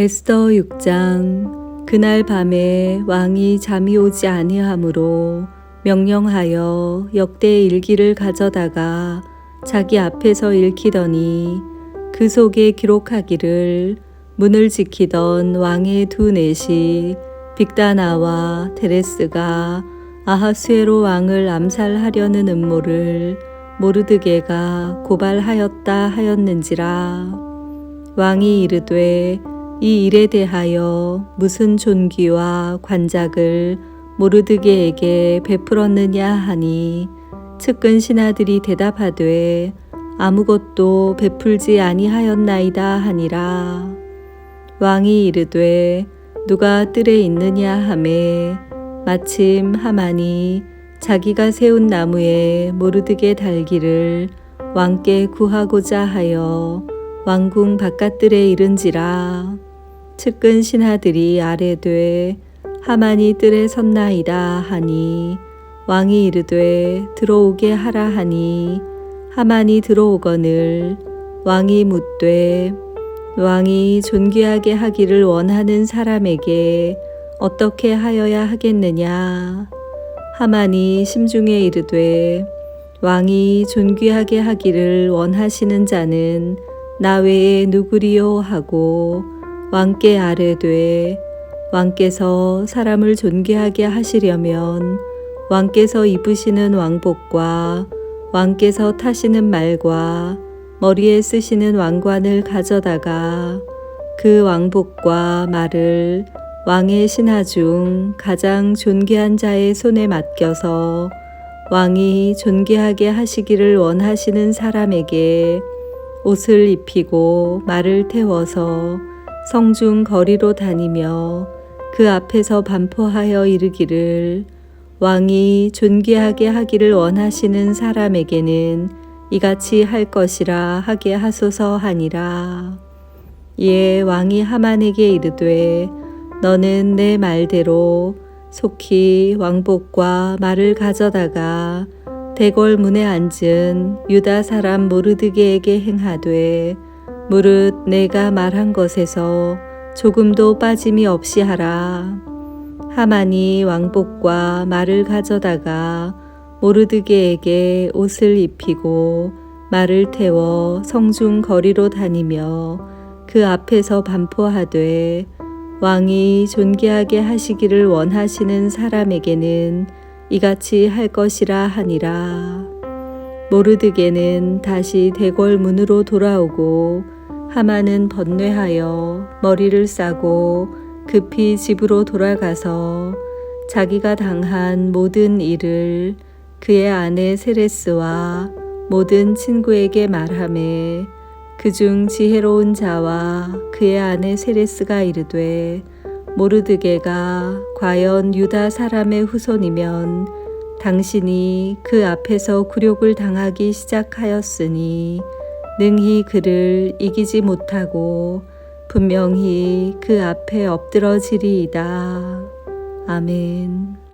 에스더 6장 그날 밤에 왕이 잠이 오지 아니하므로 명령하여 역대 일기를 가져다가 자기 앞에서 읽히더니 그 속에 기록하기를 문을 지키던 왕의 두 넷이 빅다나와 테레스가 아하수에로 왕을 암살하려는 음모를 모르드게가 고발하였다 하였는지라 왕이 이르되 이 일에 대하여 무슨 존귀와 관작을 모르드게에게 베풀었느냐 하니 측근 신하들이 대답하되 아무것도 베풀지 아니하였나이다 하니라. 왕이 이르되 누가 뜰에 있느냐 하매 마침 하만이 자기가 세운 나무에 모르드게 달기를 왕께 구하고자 하여 왕궁 바깥들에 이른지라 측근 신하들이 아래되 하만이 뜰에 섰나이다 하니 왕이 이르되 들어오게 하라 하니 하만이 들어오거늘 왕이 묻되 왕이 존귀하게 하기를 원하는 사람에게 어떻게 하여야 하겠느냐? 하만이 심중에 이르되 왕이 존귀하게 하기를 원하시는 자는 나 외에 누구리요? 하고 왕께 아뢰되 왕께서 사람을 존귀하게 하시려면 왕께서 입으시는 왕복과 왕께서 타시는 말과 머리에 쓰시는 왕관을 가져다가 그 왕복과 말을 왕의 신하 중 가장 존귀한 자의 손에 맡겨서 왕이 존귀하게 하시기를 원하시는 사람에게 옷을 입히고 말을 태워서 성중 거리로 다니며 그 앞에서 반포하여 이르기를 왕이 존귀하게 하기를 원하시는 사람에게는 이같이 할 것이라 하게 하소서 하니라. 이에 왕이 하만에게 이르되 너는 내 말대로 속히 왕복과 말을 가져다가 대궐 문에 앉은 유다 사람 모르드게에게 행하되 무릇 내가 말한 것에서 조금도 빠짐이 없이 하라. 하만이 왕복과 말을 가져다가 모르드게에게 옷을 입히고 말을 태워 성중 거리로 다니며 그 앞에서 반포하되 왕이 존귀하게 하시기를 원하시는 사람에게는 이같이 할 것이라 하니라. 모르드게는 다시 대궐 문으로 돌아오고 하만은 번뇌하여 머리를 싸고 급히 집으로 돌아가서 자기가 당한 모든 일을 그의 아내 세레스와 모든 친구에게 말하매 그중 지혜로운 자와 그의 아내 세레스가 이르되 모르드게가 과연 유다 사람의 후손이면 당신이 그 앞에서 굴욕을 당하기 시작하였으니 능히 그를 이기지 못하고 분명히 그 앞에 엎드러지리이다. 아멘.